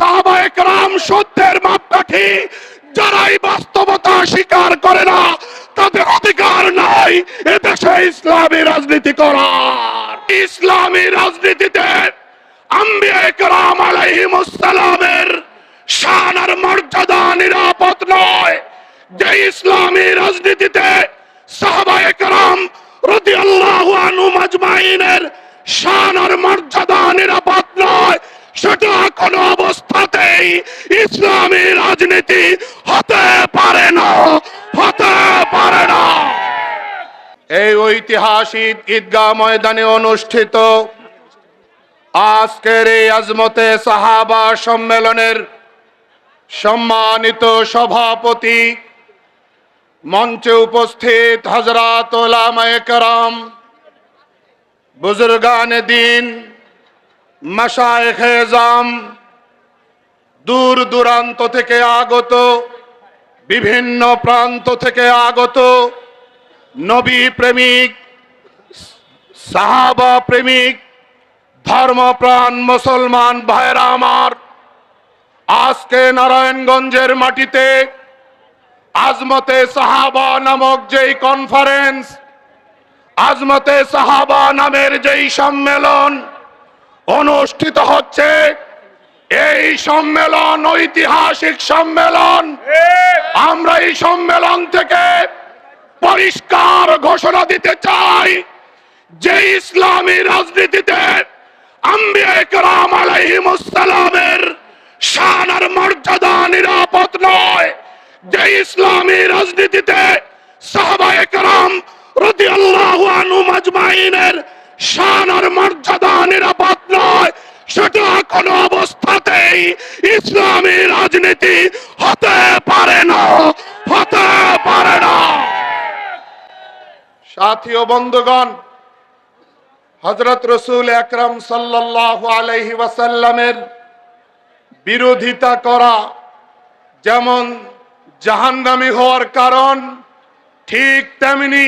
সাহাবা একরাম সত্যের মাপকাঠি যারাই বাস্তবতা স্বীকার করে না, তাদের অধিকার নাই এদেশে ইসলামী রাজনীতি করার। ইসলামী রাজনীতিতে আম্বিয়া একরাম শান আর মর্যাদা নিরাপদ নয়। যে ইসলামী রাজনীতিতে সাহাবা একরাম রাদিয়াল্লাহু আনহু মাজমাইনের শান আর মর্যাদা নিরাপদ সেটা কোন অবস্থাতেই ইসলামী রাজনীতি হতে পারে না, হতে পারে না। এই ঐতিহাসিক ঈদগাহ ময়দানে অনুষ্ঠিত আজকের এই আজমতে সাহাবা সম্মেলনের সম্মানিত সভাপতি মঞ্চে উপস্থিত হজরাত ওলামায় বুজুর্গান দিন মাশায়েখে জাম, দূর দূরান্ত থেকে আগত, বিভিন্ন প্রান্ত থেকে আগত নবী প্রেমিক, সাহাবা প্রেমিক, ধর্মপ্রাণ মুসলমান ভাইরা আমার, আজকে নারায়ণগঞ্জের মাটিতে আজমতে সাহাবা নামক যেই কনফারেন্স আজমতে সাহাবা নামের যেই সম্মেলন অনুষ্ঠিত হচ্ছে এই সম্মেলন ঐতিহাসিক সম্মেলন। আমরা এই সম্মেলন থেকে পরিষ্কার ঘোষণা দিতে চাই যে ইসলামী রাজনীতিতে আম্বিয়া একরাম আলাইহিমুসসালামের শান আর মর্যাদা নিরাপদ নয়। যে ইসলামী রাজনীতিতে সাহাবা একরাম রাদিয়াল্লাহু আনহু মাজমাইনের শান আর মর্যাদা নিরাপদ নয়। সেটা কোনো অবস্থাতেই ইসলামী রাজনীতি হতে পারে না। হতে পারে না। সাথী ও বন্ধুগণ হজরত রসুল আকরম সাল্লাহ আলহি ওয়াসাল্লামের বিরোধিতা করা যেমন জাহান্নামি হওয়ার কারণ, ঠিক তেমনি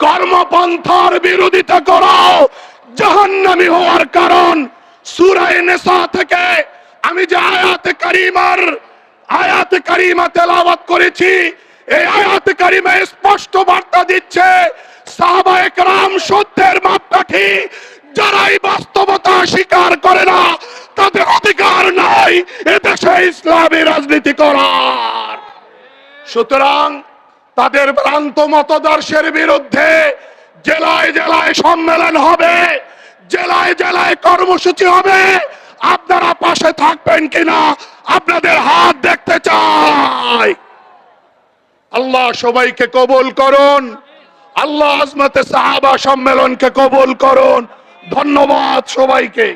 কর্মপন্থার বিরোধিতা করাও জাহান্নামি হওয়ার কারণ। সূরা নিসা থেকে আমি যে আয়াতে কারিমার, আয়াতে কারিমা তেলাওয়াত করেছি, এই আয়াতে কারিমা স্পষ্ট বার্তা দিচ্ছে মাপকাঠি যারাই বাস্তবতা স্বীকার করে না, তাদের অধিকার নাই এদেশে ইসলামী রাজনীতি করার। সুতরাং তাদের ভ্রান্ত মতদর্শের বিরুদ্ধে জেলায় জেলায় সম্মেলন হবে, জেলায় জেলায় কর্মসূচি হবে। আপনারা পাশে থাকবেন কিনা আপনাদের হাত দেখতে চাই। আল্লাহ সবাইকে কবুল করুন। আল্লাহ আজমতে সাহাবা সম্মেলনকে কবুল করুন। ধন্যবাদ সবাইকে।